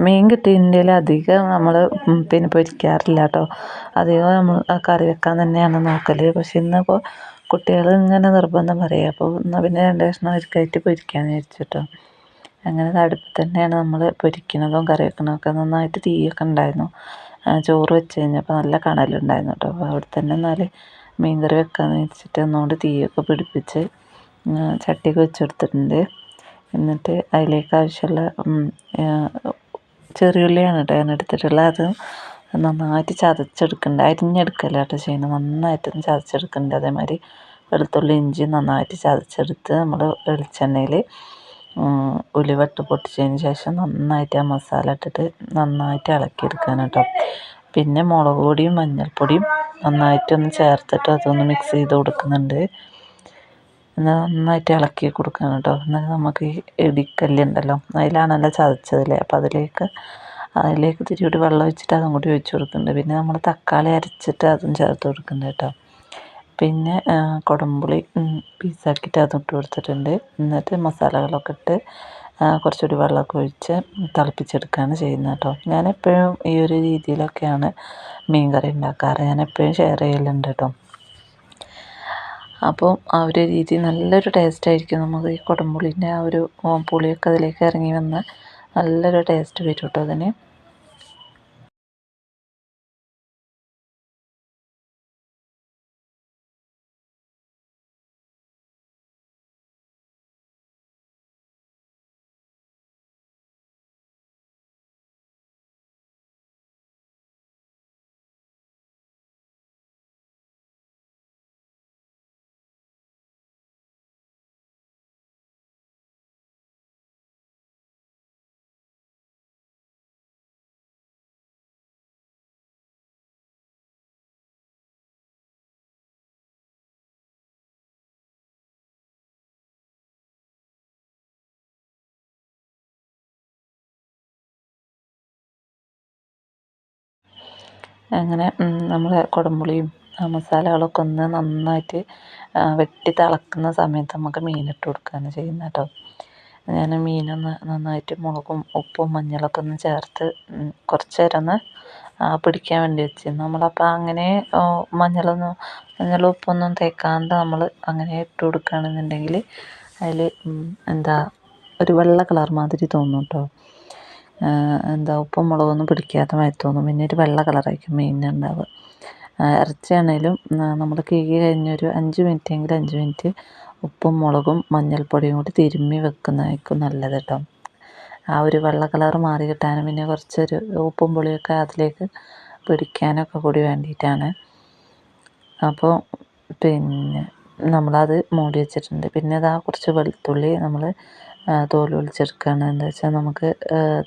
മീൻ കിട്ടിയിട്ടുണ്ടെങ്കിൽ അധികം നമ്മൾ പിന്നെ പൊരിക്കാറില്ല കേട്ടോ അധികം നമ്മൾ കറി വെക്കാൻ തന്നെയാണ് നോക്കൽ പക്ഷെ ഇന്നിപ്പോൾ കുട്ടികൾ ഇങ്ങനെ നിർബന്ധം പറയുക അപ്പോൾ എന്നാൽ പിന്നെ രണ്ട് കഷ്ണം അവർക്കായിട്ട് പൊരിക്കാമെന്ന് വിചാരിച്ചു കേട്ടോ അങ്ങനെ അടുപ്പ് തന്നെയാണ് നമ്മൾ പൊരിക്കുന്നതും കറി വെക്കുന്നതൊക്കെ നന്നായിട്ട് തീയൊക്കെ ഉണ്ടായിരുന്നു. ചോറ് വെച്ച് കഴിഞ്ഞപ്പോൾ നല്ല കണലുണ്ടായിരുന്നു കേട്ടോ അപ്പോൾ അവിടെ തന്നെ എന്നാൽ മീൻ കറി വെക്കാമെന്ന് വെച്ചിട്ട് ഒന്നുകൊണ്ട് തീയൊക്കെ പിടിപ്പിച്ച് ചട്ടിയൊക്കെ വെച്ചെടുത്തിട്ടുണ്ട് എന്നിട്ട് അതിലേക്ക് ആവശ്യമുള്ള ചെറിയുള്ളിയാണ് കേട്ടോ ഞാൻ എടുത്തിട്ടുള്ളത്. അത് നന്നായിട്ട് ചതച്ചെടുക്കുന്നുണ്ട് അരിഞ്ഞെടുക്കല്ല കേട്ടോ ചെയ്യുന്നത് നന്നായിട്ടൊന്ന് ചതച്ചെടുക്കണ്ട. അതേമാതിരി വെളുത്തുള്ളി ഇഞ്ചി നന്നായിട്ട് ചതച്ചെടുത്ത് നമ്മൾ വെളിച്ചെണ്ണയിൽ ഉലുവട്ട് പൊട്ടിച്ചതിന് ശേഷം നന്നായിട്ട് ആ മസാല ഇട്ടിട്ട് നന്നായിട്ട് ഇളക്കിയെടുക്കാൻ കേട്ടോ. പിന്നെ മുളക് പൊടിയും മഞ്ഞൾപ്പൊടിയും നന്നായിട്ടൊന്ന് ചേർത്തിട്ട് അതൊന്ന് മിക്സ് ചെയ്ത് കൊടുക്കുന്നുണ്ട്. നന്നായിട്ട് ഇളക്കി കൊടുക്കണം കേട്ടോ. എന്നാൽ നമുക്ക് ഈ ഇടിക്കല്ലുണ്ടല്ലോ അതിലാണല്ലോ ചതച്ചതല്ലേ? അപ്പം അതിലേക്ക് അതിലേക്ക് ഇത്തിരി കൂടി വെള്ളം ഒഴിച്ചിട്ട് അതും കൂടി ഒഴിച്ച് കൊടുക്കുന്നുണ്ട്. പിന്നെ നമ്മൾ തക്കാളി അരച്ചിട്ട് അതും ചേർത്ത് കൊടുക്കുന്നുണ്ട് കേട്ടോ. പിന്നെ കുടംപുളി പീസാക്കിയിട്ട് അതും ഇട്ട് കൊടുത്തിട്ടുണ്ട്. എന്നിട്ട് മസാലകളൊക്കെ ഇട്ട് കുറച്ചുകൂടി വെള്ളമൊക്കെ ഒഴിച്ച് തിളപ്പിച്ചെടുക്കുകയാണ് ചെയ്യുന്നത് കേട്ടോ. ഞാനെപ്പോഴും ഈ ഒരു രീതിയിലൊക്കെയാണ് മീൻ കറി ഉണ്ടാക്കാറ്. ഞാൻ എപ്പോഴും ഷെയർ ചെയ്യലുണ്ട് കേട്ടോ. അപ്പോൾ ആ ഒരു രീതി നല്ലൊരു ടേസ്റ്റ് ആയിരിക്കും നമുക്ക് ഈ കുടംപുളീന്റെ ആ ഒരു പുളിയൊക്കെ അതിലേക്ക് ഇറങ്ങി വന്ന് നല്ലൊരു ടേസ്റ്റ് വരും കേട്ടോ അതിന്. അങ്ങനെ നമ്മൾ കുടംപുളിയും മസാലകളൊക്കെ ഒന്ന് നന്നായിട്ട് വെട്ടി തിളക്കുന്ന സമയത്ത് നമുക്ക് മീനിട്ട് കൊടുക്കുകയാണ് ചെയ്യുന്നത് കേട്ടോ. ഞാൻ മീനൊന്ന് നന്നായിട്ട് മുളകും ഉപ്പും മഞ്ഞളൊക്കെ ഒന്ന് ചേർത്ത് കുറച്ച് നേരം ഒന്ന് പിടിക്കാൻ വേണ്ടി വെച്ച്. നമ്മളപ്പോൾ അങ്ങനെ മഞ്ഞളൊന്നും മഞ്ഞളും ഉപ്പൊന്നും തേക്കാണ്ട് നമ്മൾ അങ്ങനെ ഇട്ട് കൊടുക്കുകയാണെന്നുണ്ടെങ്കിൽ അതിൽ എന്താ ഒരു വെള്ള കളർ മാതിരി തോന്നും കേട്ടോ. എന്താ ഉപ്പും മുളകൊന്നും പിടിക്കാത്ത മാതിരി തോന്നും. പിന്നെ ഒരു വെള്ള കളറായിരിക്കും മീനിനുണ്ടാവുക ഇറച്ചിയാണേലും നമ്മൾ കഴുകി കഴിഞ്ഞൊരു അഞ്ച് മിനിറ്റ് മിനിറ്റെങ്കിലും അഞ്ച് മിനിറ്റ് ഉപ്പും മുളകും മഞ്ഞൾപ്പൊടിയും കൂടി തിരുമ്മി വെക്കുന്നതായിരിക്കും നല്ലത് കേട്ടോ ആ ഒരു വെള്ള കളർ മാറി കിട്ടാനും പിന്നെ കുറച്ചൊരു ഉപ്പും പുളിയൊക്കെ അതിലേക്ക് പിടിക്കാനൊക്കെ കൂടി വേണ്ടിയിട്ടാണ്. അപ്പോൾ പിന്നെ നമ്മളത് മൂടി വെച്ചിട്ടുണ്ട്. പിന്നെ അതാ കുറച്ച് വെളുത്തുള്ളി നമ്മൾ തോൽ വലിച്ചെടുക്കുകയാണ് എന്താ വെച്ചാൽ നമുക്ക്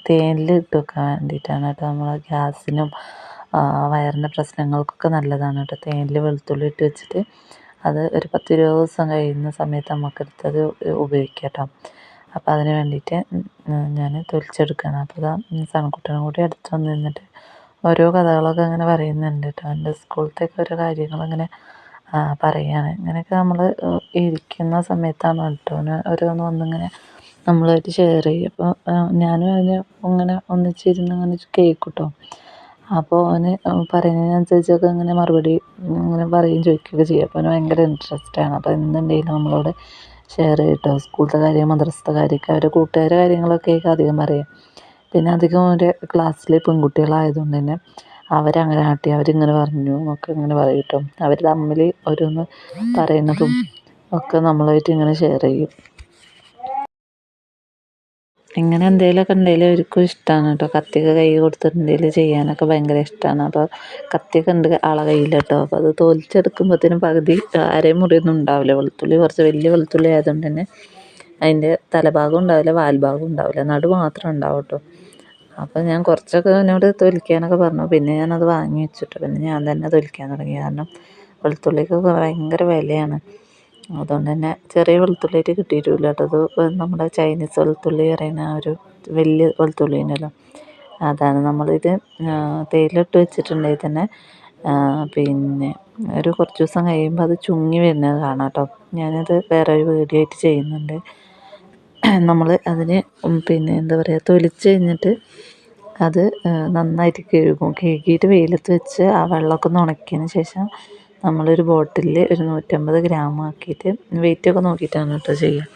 തേനിൽ ഇട്ട് വെക്കാൻ വേണ്ടിയിട്ടാണ് കേട്ടോ. നമ്മൾ ഗ്യാസിനും വയറിന്റെ പ്രശ്നങ്ങൾക്കൊക്കെ നല്ലതാണ് കേട്ടോ. തേനിൽ വെളുത്തുള്ളി ഇട്ട് വെച്ചിട്ട് അത് ഒരു പത്തിരുപത് ദിവസം കഴിയുന്ന സമയത്ത് നമുക്കെടുത്തത് ഉപയോഗിക്കാം കേട്ടോ. അപ്പോൾ അതിന് വേണ്ടിയിട്ട് ഞാൻ തൊലിച്ചെടുക്കുകയാണ് അപ്പോൾ ഇതാ സൺകുട്ടനും കൂടി അടുത്ത് വന്ന് നിന്നിട്ട് ഓരോ കഥകളൊക്കെ അങ്ങനെ പറയുന്നുണ്ട് കേട്ടോ. എന്റെ സ്കൂളത്തേക്ക് ഓരോ കാര്യങ്ങളിങ്ങനെ പറയുകയാണ് ഇങ്ങനെയൊക്കെ നമ്മൾ ഇരിക്കുന്ന സമയത്താണ് കേട്ടോ? ഓരോന്ന് വന്നിങ്ങനെ നമ്മളായിട്ട് ഷെയർ ചെയ്യും. അപ്പോൾ ഞാനും അതിന് അങ്ങനെ ഒന്നിച്ചിരുന്ന് അങ്ങനെ കേൾക്കും കേട്ടോ അപ്പോൾ അവന് പറയുന്നതിനനുസരിച്ചൊക്കെ ഇങ്ങനെ മറുപടി ഇങ്ങനെ പറയും ചോദിക്കുകയൊക്കെ ചെയ്യും. അപ്പോൾ അവന് ഭയങ്കര ആണ്. അപ്പോൾ എന്തുണ്ടെങ്കിലും നമ്മളോട് ഷെയർ ചെയ്യും കേട്ടോ സ്കൂളത്തെ കാര്യം മദ്രസത്തെ കാര്യമൊക്കെ അവരുടെ കൂട്ടുകാരെ കാര്യങ്ങളൊക്കെ അധികം പറയും. പിന്നെ അധികം അവന്റെ ക്ലാസ്സിലെ പെൺകുട്ടികളായതുകൊണ്ട് തന്നെ അവരങ്ങനെ ആട്ടി അവരിങ്ങനെ പറഞ്ഞു എന്നൊക്കെ ഇങ്ങനെ പറയും കേട്ടോ. അവർ തമ്മിൽ ഓരോന്ന് പറയുന്നതും ഒക്കെ നമ്മളായിട്ട് ഇങ്ങനെ ഷെയർ ചെയ്യും. ഇങ്ങനെ എന്തെങ്കിലുമൊക്കെ ഉണ്ടെങ്കിൽ അവർക്കും ഇഷ്ടമാണ് കേട്ടോ. കത്തിയൊക്കെ കൈ കൊടുത്തിട്ടുണ്ടെങ്കിൽ ചെയ്യാനൊക്കെ ഭയങ്കര ഇഷ്ടമാണ് അപ്പോൾ കത്തിയൊക്കെ ഉണ്ട് ആളെ കയ്യിൽ കേട്ടോ അപ്പോൾ അത് തോലിച്ചെടുക്കുമ്പോഴത്തേനും പകുതി അരമുറിയൊന്നും ഉണ്ടാവില്ല. വെളുത്തുള്ളി കുറച്ച് വലിയ വെളുത്തുള്ളി ആയതുകൊണ്ട് തന്നെ അതിന്റെ തലഭാഗം ഉണ്ടാവില്ല വാൽഭാഗം ഉണ്ടാവില്ല. നടു മാത്രം ഉണ്ടാവും കേട്ടോ. അപ്പോൾ ഞാൻ കുറച്ചൊക്കെ എന്നോട് തൊലിക്കാനൊക്കെ പറഞ്ഞു. പിന്നെ ഞാനത് വാങ്ങി വെച്ചിട്ട്. പിന്നെ ഞാൻ തന്നെ തൊലിക്കാൻ തുടങ്ങി. കാരണം വെളുത്തുള്ളിക്കൊക്കെ ഭയങ്കര വിലയാണ്. അതുകൊണ്ട് തന്നെ ചെറിയ വെളുത്തുള്ളിയായിട്ട് കിട്ടിയിട്ടില്ല കേട്ടോ. അത് നമ്മുടെ ചൈനീസ് വെളുത്തുള്ളി പറയുന്ന ആ ഒരു വലിയ വെളുത്തുള്ളി ഉണ്ടല്ലോ. അതാണ് നമ്മളിത് തേയിലിട്ട് വെച്ചിട്ടുണ്ടെങ്കിൽ തന്നെ പിന്നെ ഒരു കുറച്ച് ദിവസം കഴിയുമ്പോൾ അത് ചുങ്ങി വരുന്നത് കാണാം കേട്ടോ. ഞാനത് വേറെ ഒരു വീഡിയോ ആയിട്ട് ചെയ്യുന്നുണ്ട്. നമ്മൾ അതിന് പിന്നെ എന്താ പറയുക തൊലിച്ച് കഴിഞ്ഞിട്ട് അത് നന്നായിട്ട് കഴുകും. കഴുകിയിട്ട് വെയിലത്ത് വെച്ച് ആ വെള്ളമൊക്കെ ഒന്ന് ഉണക്കിയതിന് ശേഷം നമ്മളൊരു ബോട്ടിലിൽ ഒരു നൂറ്റമ്പത് ഗ്രാം ആക്കിയിട്ട് വെയിറ്റൊക്കെ നോക്കിയിട്ടാണ് കേട്ടോ ചെയ്യുക.